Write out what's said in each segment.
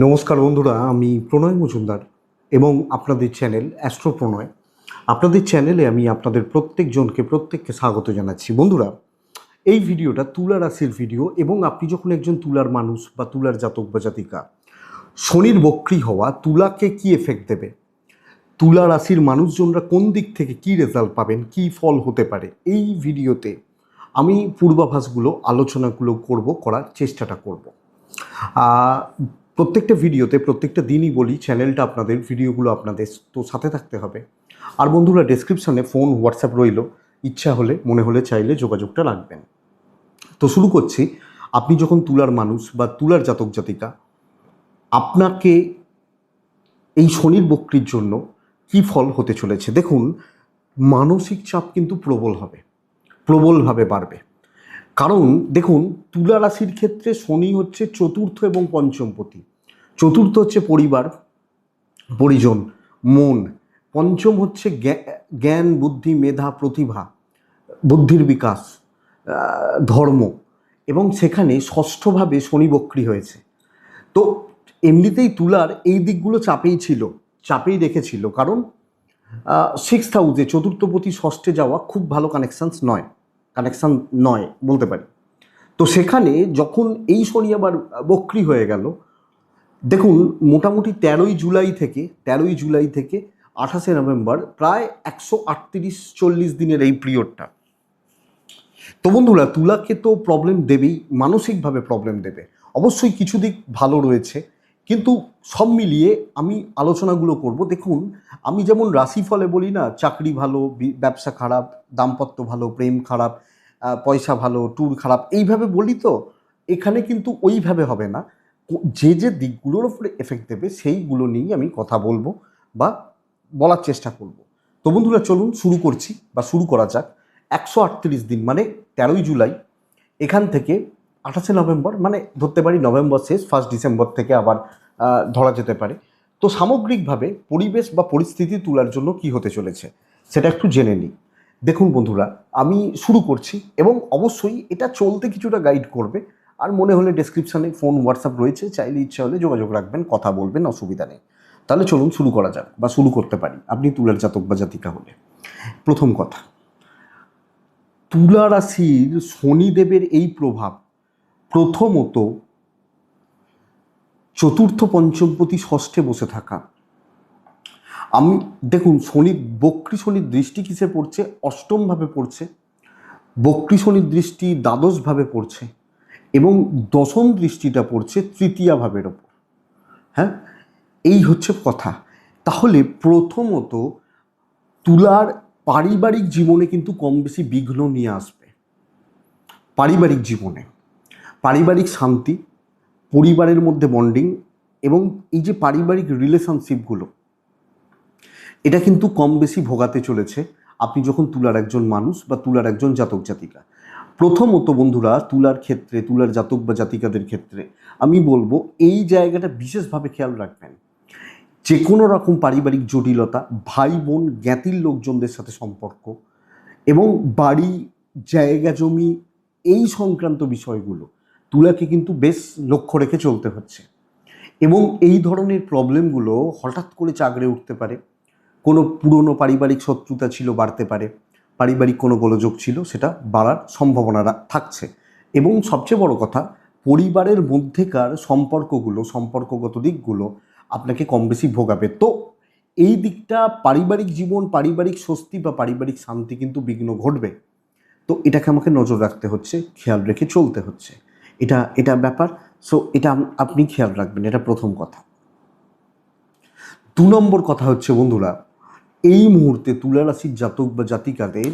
নমস্কার বন্ধুরা, আমি প্রণয় মজুমদার এবং আপনাদের চ্যানেল অ্যাস্ট্রো প্রণয় আপনাদের চ্যানেলে আমি আপনাদের প্রত্যেকজনকে, প্রত্যেককে স্বাগত জানাচ্ছি। বন্ধুরা, এই ভিডিওটা তুলা রাশির ভিডিও এবং আপনি যখন একজন তুলার মানুষ বা তুলার জাতক বা জাতিকা, শনির বক্রি হওয়া তুলাকে কি এফেক্ট দেবে? তুলা রাশির মানুষজনরা কোন দিক থেকে কি রেজাল্ট পাবেন, কি ফল হতে পারে, এই ভিডিওতে আমি পূর্বাভাসগুলো, আলোচনাগুলো করব, করার চেষ্টাটা করব। প্রত্যেকটা ভিডিওতে, প্রত্যেকটা দিনই বলি চ্যানেলটা আপনাদের, ভিডিওগুলো আপনাদের তো সাথে থাকতে হবে। আর বন্ধুরা ডেসক্রিপশানে ফোন হোয়াটসঅ্যাপ রইল। ইচ্ছা হলে, মনে হলে চাইলে যোগাযোগটা রাখবেন। তো শুরু করছি। আপনি যখন তুলার মানুষ বা তুলার জাতক জাতিকা, আপনাকে এই শনির বক্রির জন্য কি ফল হতে চলেছে? দেখুন, মানসিক চাপ কিন্তু প্রবল হবে। প্রবলভাবে বাড়বে। কারণ, দেখুন, তুলা রাশির ক্ষেত্রে শনি হচ্ছে চতুর্থ এবং পঞ্চমপতি চতুর্থ হচ্ছে পরিবার, পরিজন, মন। পঞ্চম হচ্ছে জ্ঞান, বুদ্ধি, মেধা, প্রতিভা, বুদ্ধির বিকাশ ধর্ম। এবং সেখানে ষষ্ঠভাবে শনি বক্রি হয়েছে। তো এমনিতেই তুলার এই দিকগুলো চাপেই ছিল, চাপেই রেখেছিল। কারণ সিক্স হাউসে চতুর্থপতি ষষ্ঠে যাওয়া খুব ভালো কানেকশানস নয়। কানেকশান নয় বলতে পারি। তো সেখানে যখন এই শনি আবার বক্রি হয়ে গেল দেখুন, মোটামুটি তেরোই জুলাই থেকে, তেরোই জুলাই থেকে আঠাশে নভেম্বর প্রায় একশো আটত্রিশ চল্লিশ দিনের এই পিরিয়ডটা। তো বন্ধুরা, তুলাকে তো প্রবলেম দেবেই, মানসিকভাবে প্রবলেম দেবে। অবশ্যই কিছু দিক ভালো রয়েছে, কিন্তু সব মিলিয়ে আমি আলোচনাগুলো করব। দেখুন, আমি যেমন রাশিফলে বলি না, চাকরি ভালো ব্যবসা খারাপ, দাম্পত্য ভালো, প্রেম খারাপ পয়সা ভালো ট্যুর খারাপ, এইভাবে বলি তো, এখানে কিন্তু ওইভাবে হবে না। যে যে দিকগুলোর উপরে এফেক্ট দেবে, সেইগুলো নিয়েই আমি কথা বলব বা বলার চেষ্টা করব। তো বন্ধুরা, চলুন শুরু করছি বা শুরু করা যাক। একশো আটত্রিশ দিন মানে তেরোই জুলাই, এখান থেকে আঠাশে নভেম্বর মানে ধরতে পারি নভেম্বর শেষ ফার্স্ট ডিসেম্বর থেকে আবার ধরা যেতে পারে। তো সামগ্রিকভাবে পরিবেশ বা পরিস্থিতি তোলার জন্য কি হতে চলেছে, সেটা একটু জেনে নিই। দেখুন বন্ধুরা, আমি শুরু করছি এবং অবশ্যই এটা চলতে কিছুটা গাইড করবে। আর মনে হলে ডেসক্রিপশানে ফোন হোয়াটসঅ্যাপ রয়েছে, চাইলে ইচ্ছা হলে যোগাযোগ রাখবেন, কথা বলবেন, অসুবিধা নেই। তাহলে চলুন শুরু করা যাক বা শুরু করতে পারি। আপনি তুলার জাতক বা জাতিকা হলে। প্রথম কথা, তুলা রাশির শনিদেবের এই প্রভাব প্রথমত চতুর্থ, পঞ্চমপতি, ষষ্ঠে বসে থাকা। আমি, দেখুন, শনি, বক্রী শনির দৃষ্টি কিসে পড়ছে? অষ্টমভাবে পড়ছে। বক্রী শনির দৃষ্টি দ্বাদশভাবে পড়ছে। এবং দশম দৃষ্টিটা পড়ছে তৃতীয় ভাবের ওপর। হ্যাঁ? এই হচ্ছে কথা। তাহলে প্রথমত তুলার পারিবারিক জীবনে কিন্তু কম বেশি বিঘ্ন নিয়ে আসবে। পারিবারিক জীবনে। পারিবারিক শান্তি, পরিবারের মধ্যে বন্ডিং এবং এই যে পারিবারিক রিলেশনশিপগুলো এটা কিন্তু কম বেশি ভোগাতে চলেছে। আপনি যখন তুলার একজন মানুষ বা তুলার একজন জাতক জাতিকা প্রথমত বন্ধুরা, তুলার ক্ষেত্রে, তুলার জাতক বা জাতিকাদের ক্ষেত্রে আমি বলব এই জায়গাটা বিশেষভাবে খেয়াল রাখবেন। যে কোনো রকম পারিবারিক জটিলতা ভাই বোন জ্ঞাতির লোকজনদের সাথে সম্পর্ক এবং বাড়ি, জায়গা, জমি এই সংক্রান্ত বিষয়গুলো তুলাকে কিন্তু বেশ লক্ষ্য রেখে চলতে হচ্ছে এবং এই ধরনের প্রবলেমগুলো হঠাৎ করে চাগড়ে উঠতে পারে। কোনো পুরনো পারিবারিক শত্রুতা ছিল বাড়তে পারে। পারিবারিক কোনো গোলযোগ ছিল, সেটা বাড়ার সম্ভাবনা থাকছে। এবং সবচেয়ে বড় কথা, পরিবারের মধ্যেকার সম্পর্কগুলো, সম্পর্কগত দিকগুলো আপনাকে কম বেশি ভোগাবে তো এই দিকটা পারিবারিক জীবন, পারিবারিক স্বস্তি বা পারিবারিক শান্তি কিন্তু বিঘ্ন ঘটবে। তো এটাকে আমাকে নজর রাখতে হচ্ছে, খেয়াল রেখে চলতে হচ্ছে। এটা এটা ব্যাপার। সো এটা আপনি খেয়াল রাখবেন, এটা প্রথম কথা। দু নম্বর কথা হচ্ছে, বন্ধুরা এই মুহূর্তে তুলা রাশির জাতক বা জাতিকাদের,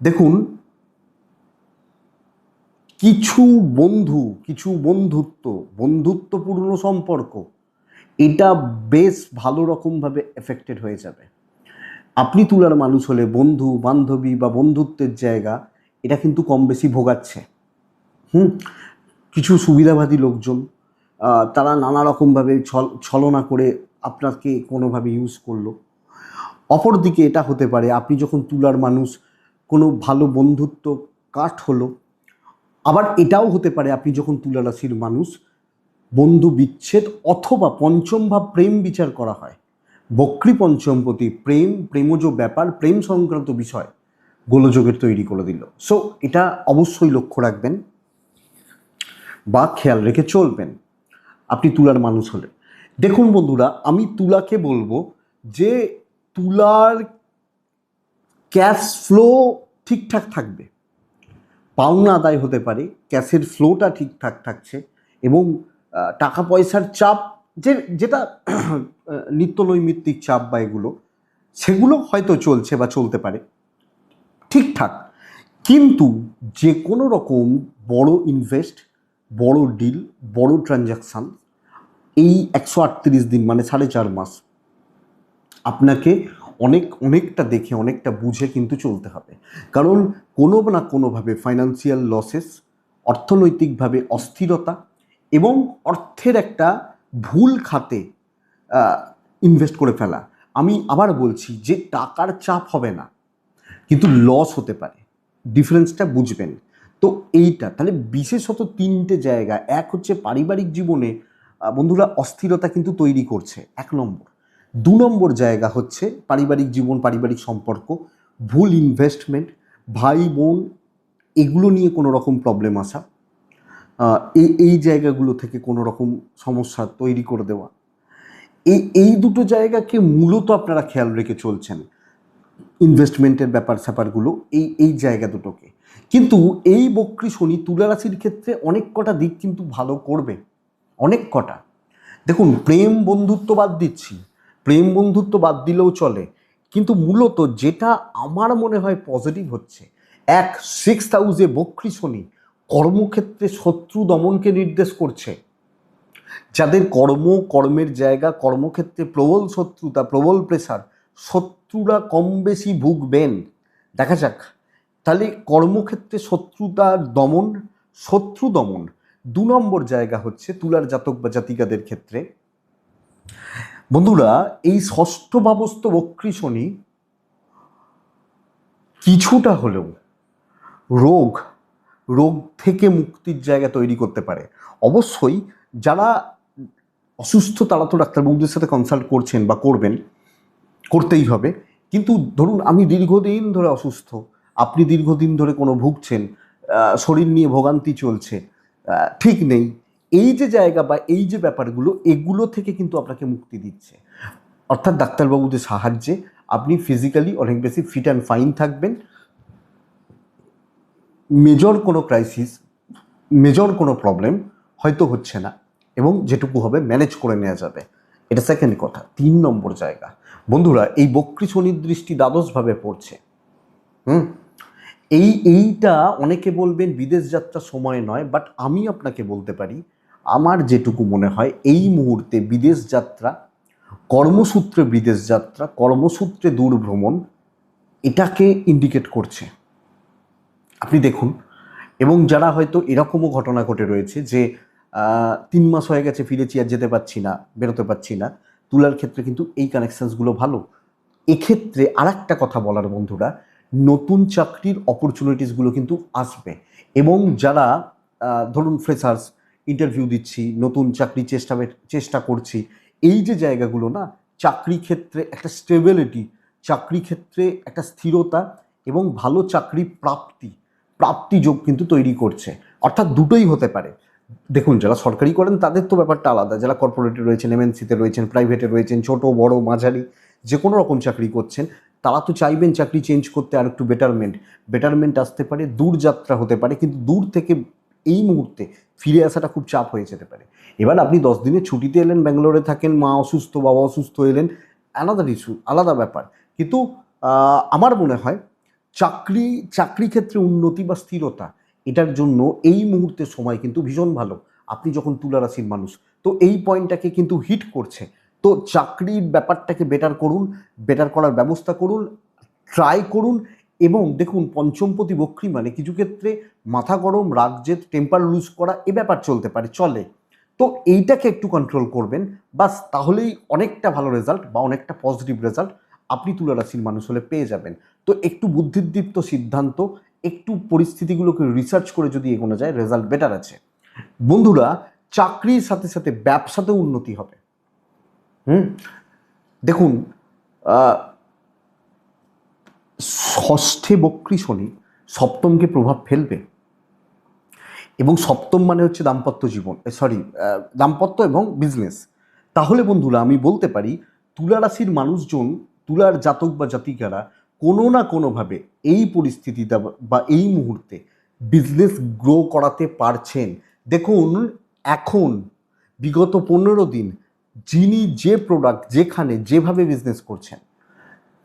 দেখুন, কিছু বন্ধু, কিছু বন্ধুত্ব, বন্ধুত্বপূর্ণ সম্পর্ক, এটা বেশ ভালো রকমভাবে এফেক্টেড হয়ে যাবে। আপনি তুলার মানুষ হলে বন্ধু, বান্ধবী বা বন্ধুত্বের জায়গা, এটা কিন্তু কম বেশি ভোগাচ্ছে। হুম, কিছু সুবিধাবাদী লোকজন তারা নানা রকমভাবে ছল, ছলনা করে আপনাকে কোনোভাবে ইউজ করল। অপরদিকে এটা হতে পারে, আপনি যখন তুলার মানুষ, কোনো ভালো বন্ধুত্ব কাঠ হলো, আবার এটাও হতে পারে আপনি যখন তুলা রাশির মানুষ, বন্ধু বিচ্ছেদ অথবা পঞ্চম ভাব প্রেম বিচার করা হয়। বক্রী পঞ্চমপতি প্রেম, প্রেমজ ব্যাপার, প্রেম সংক্রান্ত বিষয় গোলযোগের তৈরি করে দিল। সো এটা অবশ্যই লক্ষ্য রাখবেন বা খেয়াল রেখে চলবেন, আপনি তুলার মানুষ হলেন দেখুন বন্ধুরা, আমি তুলাকে বলব যে তুলার ক্যাশ ফ্লো ঠিকঠাক থাকবে। পাওনা আদায় হতে পারে, ক্যাশের ফ্লোটা ঠিকঠাক থাকছে এবং টাকা পয়সার চাপ যে, যেটা নিত্যনৈমিত্তিক চাপ বা এগুলো, সেগুলো হয়তো চলছে বা চলতে পারে। ঠিকঠাক। কিন্তু যে কোনো রকম বড় ইনভেস্ট, বড় ডিল, বড় ট্রানজাকশান, এই একশো আটত্রিশ দিন মানে সাড়ে চার মাস আপনাকে অনেক, অনেকটা দেখে, অনেকটা বুঝে কিন্তু চলতে হবে। কারণ কোনো না কোনোভাবে ফাইন্যান্সিয়াল লসেস অর্থনৈতিকভাবে অস্থিরতা এবং অর্থের একটা ভুল খাতে ইনভেস্ট করে ফেলা। আমি আবার বলছি যে টাকার চাপ হবে না, কিন্তু লস হতে পারে। ডিফারেন্সটা বুঝবেন। তো এইটা, তাহলে বিশেষত তিনটে জায়গা। এক হচ্ছে পারিবারিক জীবনে বন্ধুরা অস্থিরতা কিন্তু তৈরি করছে। এক নম্বর। দু নম্বর জায়গা হচ্ছে পারিবারিক জীবন, পারিবারিক সম্পর্ক, ভুল ইনভেস্টমেন্ট ভাই, বোন, এগুলো নিয়ে কোনো রকম প্রবলেম আসা এই এই জায়গাগুলো থেকে কোনো রকম সমস্যা তৈরি করে দেওয়া। এই এই দুটো জায়গাকে মূলত আপনারা খেয়াল রেখে চলছেন ইনভেস্টমেন্টের ব্যাপার স্যাপারগুলো, এই এই জায়গা দুটোকে। কিন্তু এই বক্রী শনি তুলা রাশির ক্ষেত্রে অনেক কটা দিক কিন্তু ভালো করবে, অনেক কটা। দেখুন, প্রেম বন্ধুত্ব বাদ দিচ্ছি প্রেম বন্ধুত্ব বাদ দিলেও চলে। কিন্তু মূলত যেটা আমার মনে হয় পজিটিভ হচ্ছে, এক সিক্স হাউসে বক্রী শনি কর্মক্ষেত্রে শত্রু দমনকে নির্দেশ করছে। যাদের কর্ম, কর্মের জায়গা, কর্মক্ষেত্রে প্রবল শত্রুতা, প্রবল প্রেসার শত্রুরা কম বেশি ভুগবেন। দেখা যাক। তাহলে কর্মক্ষেত্রে শত্রুতার দমন, শত্রু দমন দু নম্বর জায়গা হচ্ছে তুলার জাতক বা জাতিকাদের ক্ষেত্রে। বন্ধুরা, এই ষষ্ঠ ভাবস্থ বক্রী কিছুটা হলেও রোগ রোগ থেকে মুক্তির জায়গা তৈরি করতে পারে। অবশ্যই যারা অসুস্থ, তারা তো ডাক্তারবাবুদের সাথে কনসাল্ট করছেন বা করবেন, করতেই হবে। কিন্তু ধরুন, আমি দীর্ঘদিন ধরে অসুস্থ, আপনি দীর্ঘদিন ধরে কোনো ভুগছেন শরীর নিয়ে ভোগান্তি চলছে ঠিক নেই। এই যে জায়গা বা এই যে ব্যাপারগুলো, এগুলো থেকে কিন্তু আপনাকে মুক্তি দিচ্ছে। অর্থাৎ ডাক্তারবাবুদের সাহায্যে আপনি ফিজিক্যালি অনেক বেশি ফিট অ্যান্ড ফাইন থাকবেন। মেজর কোনো ক্রাইসিস মেজর কোনো প্রবলেম হয়তো হচ্ছে না এবং যেটুকু হবে ম্যানেজ করে নেওয়া যাবে। এটা সেকেন্ড কথা। তিন নম্বর জায়গা। বন্ধুরা, এই বক্রী শনির দৃষ্টি দ্বাদশভাবে পড়ছে। হুম? এই, এইটা অনেকে বলবেন বিদেশ যাত্রার সময় নয় বাট আমি আপনাকে বলতে পারি আমার যেটুকু মনে হয়, এই মুহূর্তে বিদেশ যাত্রা, কর্মসূত্রে বিদেশ যাত্রা, কর্মসূত্রে দূর ভ্রমণ এটাকে ইন্ডিকেট করছে। আপনি দেখুন, এবং যারা হয়তো এরকমও ঘটনা ঘটে রয়েছে যে তিন মাস হয়ে গেছে ফিরেছি আর যেতে পারছি না, বেরোতে পারছি না, তুলার ক্ষেত্রে কিন্তু এই কানেকশানসগুলো ভালো। এক্ষেত্রে আর একটা কথা বলার বন্ধুরা, নতুন চাকরির অপরচুনিটিসগুলো কিন্তু আসবে। এবং যারা ধরুন ফ্রেশার্স ইন্টারভিউ দিচ্ছি, নতুন চাকরি চেষ্টা চেষ্টা করছি। এই যে জায়গাগুলো না, চাকরি ক্ষেত্রে একটা স্টেবিলিটি চাকরি ক্ষেত্রে একটা স্থিরতা এবং ভালো চাকরি প্রাপ্তি প্রাপ্তি যোগ কিন্তু তৈরি করছে। অর্থাৎ দুটোই হতে পারে। দেখুন, যারা সরকারি করেন তাদের তো ব্যাপারটা আলাদা। যারা কর্পোরেটে রয়েছেন এমএনসিতে রয়েছেন প্রাইভেটে রয়েছেন, ছোট, বড়, মাঝারি, যে কোনো রকম চাকরি করছেন, তারা তো চাইবেন চাকরি চেঞ্জ করতে আর একটু বেটারমেন্ট বেটারমেন্ট আসতে পারে, দূর যাত্রা হতে পারে, কিন্তু দূর থেকে এই মুহূর্তে ফিরে আসাটা খুব চাপ হয়ে যেতে পারে। এবার আপনি দশ দিনের ছুটিতে এলেন, ব্যাঙ্গালোরে থাকেন, মা অসুস্থ, বাবা অসুস্থ এলেন, আলাদা ইস্যু আলাদা ব্যাপার। কিন্তু আমার মনে হয় চাকরি চাকরি ক্ষেত্রে উন্নতি বা স্থিরতা, এটার জন্য এই মুহূর্তে সময় কিন্তু ভীষণ ভালো। আপনি যখন তুলা রাশির মানুষ, তো এই পয়েন্টটাকে কিন্তু হিট করছে। তো চাকরির ব্যাপারটাকে বেটার করুন, বেটার করার ব্যবস্থা করুন, ট্রাই করুন এবং দেখুন, পঞ্চমপতি বক্রী মানে কিছু ক্ষেত্রে মাথা গরম রাগজেদ টেম্পার লুজ করা এ ব্যাপার চলতে পারে, চলে। তো এইটাকে একটু কন্ট্রোল করবেন, বাস তাহলেই অনেকটা ভালো রেজাল্ট বা অনেকটা পজিটিভ রেজাল্ট আপনি তুলা রাশির মানুষ হলে পেয়ে যাবেন। তো একটু বুদ্ধিদীপ্ত সিদ্ধান্ত, একটু পরিস্থিতিগুলোকে রিসার্চ করে যদি এগোনো যায় রেজাল্ট বেটার আছে। বন্ধুরা, চাকরির সাথে সাথে ব্যবসাতেও উন্নতি হবে। হুম? দেখুন ষষ্ঠে বক্রী শনি সপ্তমকে প্রভাব ফেলবে। এবং সপ্তম মানে হচ্ছে দাম্পত্য জীবন সরি দাম্পত্য এবং বিজনেস তাহলে বন্ধুরা, আমি বলতে পারি, তুলা রাশির মানুষজন, তুলার জাতক বা জাতিকারা কোনো না কোনোভাবে এই পরিস্থিতিতে বা এই মুহূর্তে বিজনেস গ্রো করাতে পারছেন। দেখুন, এখন, বিগত পনেরো দিন, যিনি যে প্রোডাক্ট যেখানে, যেভাবে বিজনেস করছেন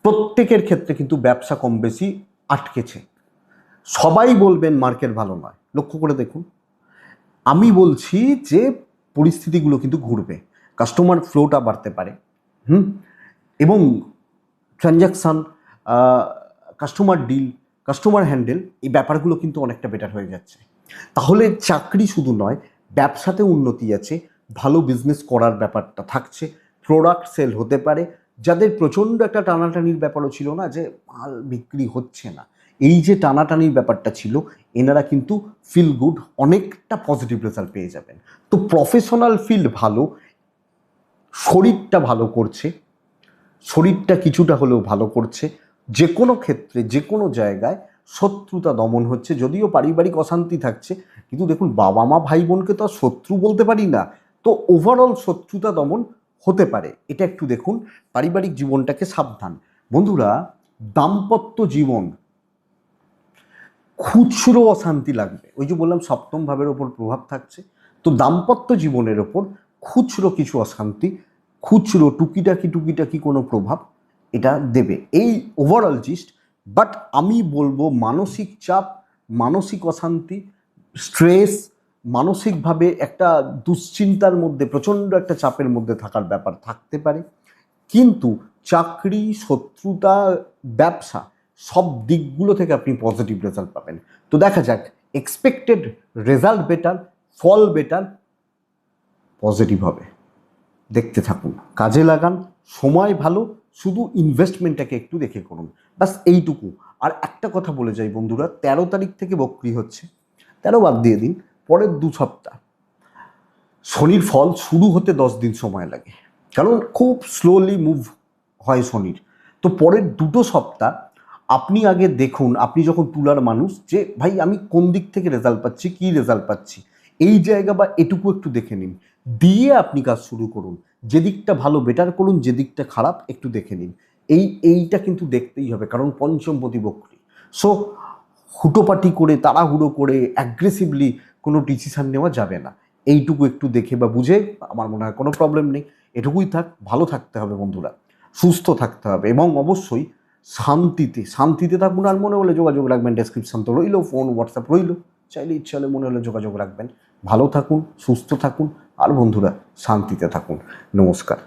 প্রত্যেকের ক্ষেত্রে কিন্তু ব্যবসা কম বেশি আটকেছে। সবাই বলবেন মার্কেট ভালো নয়। লক্ষ্য করে দেখুন। আমি বলছি যে পরিস্থিতিগুলো কিন্তু ঘুরবে। কাস্টমার ফ্লোটা বাড়তে পারে। হুম? এবং transaction customer deal, customer handle এই ব্যাপারগুলো কিন্তু অনেকটা বেটার হয়ে যাচ্ছে। তাহলে চাকরি শুধু নয় ব্যবসাতে উন্নতি আছে, ভালো বিজনেস করার ব্যাপারটা থাকছে প্রোডাক্ট সেল হতে পারে যাদের প্রচণ্ড একটা টানাটানির ব্যাপারও ছিল না যে মাল বিক্রি হচ্ছে না, এই যে টানাটানির ব্যাপারটা ছিল, এনারা কিন্তু ফিল গুড অনেকটা পজিটিভ রেজাল্ট পেয়ে যাবেন। তো প্রফেশনাল ফিল্ড ভালো, শরীরটা ভালো করছে, শরীরটা কিছুটা হলেও ভালো করছে, যে কোনো ক্ষেত্রে, যে কোনো জায়গায় শত্রুতা দমন হচ্ছে, যদিও পারিবারিক অশান্তি থাকছে, কিন্তু দেখুন বাবা মা ভাই বোনকে তো আর শত্রু বলতে পারি না। তো ওভারঅল শত্রুতা দমন হতে পারে। এটা একটু দেখুন, পারিবারিক জীবনটাকে সাবধান। বন্ধুরা, দাম্পত্য জীবন, খুচরো অশান্তি লাগবে। ওই যে বললাম, সপ্তম ভাবের ওপর প্রভাব থাকছে। তো দাম্পত্য জীবনের ওপর খুচরো কিছু অশান্তি, খুচরো টুকিটাকি টুকিটাকি কোনো প্রভাব এটা দেবে। এই ওভারঅল জিস্ট বাট আমি বলব মানসিক চাপ, মানসিক অশান্তি স্ট্রেস মানসিকভাবে একটা দুশ্চিন্তার মধ্যে, প্রচণ্ড একটা চাপের মধ্যে থাকার ব্যাপার থাকতে পারে। কিন্তু চাকরি, শত্রুতা, ব্যবসা সব দিকগুলো থেকে আপনি পজিটিভ রেজাল্ট পাবেন। তো দেখা যাক এক্সপেক্টেড রেজাল্ট বেটার ফল বেটার পজিটিভ হবে। দেখতে থাকুন, কাজে লাগান, সময় ভালো, শুধু ইনভেস্টমেন্টটাকে একটু দেখে করুন। বাস এইটুকু। আর একটা কথা বলে যাই বন্ধুরা, তেরো তারিখ থেকে বক্রি হচ্ছে। তেরো বাদ দিয়ে দিন। পরের দু সপ্তাহ। শনির ফল শুরু হতে দশ দিন সময় লাগে। কারণ খুব স্লোলি মুভ হয় শনির। তো পরের দুটো সপ্তাহ আপনি আগে দেখুন, আপনি যখন তুলার মানুষ যে, ভাই, আমি কোন দিক থেকে রেজাল্ট পাচ্ছি, কী রেজাল্ট পাচ্ছি? এই জায়গা বা এটুকু একটু দেখে নিন। দিয়ে আপনি কাজ শুরু করুন। যে দিকটা ভালো বেটার করুন, যে দিকটা খারাপ, একটু দেখে নিন। এই, এইটা কিন্তু দেখতেই হবে, কারণ পঞ্চম বক্রী সো হুটোপাটি করে, তাড়াহুড়ো করে অ্যাগ্রেসিভলি কোনো ডিসিশান নেওয়া যাবে না। এইটুকু একটু দেখে বা বুঝে আমার মনে হয় কোনো প্রবলেম নেই। এটুকুই থাক, ভালো থাকতে হবে বন্ধুরা। সুস্থ থাকতে হবে এবং অবশ্যই শান্তিতে শান্তিতে থাকুন আর মনে হলে যোগাযোগ রাখবেন। ডেসক্রিপশন তো রইল ফোন হোয়াটসঅ্যাপ রইল। চাইলে ইচ্ছা হলে মনে হলে যোগাযোগ রাখবেন। ভালো থাকুন, সুস্থ থাকুন আর বন্ধুরা শান্তিতে থাকুন। নমস্কার।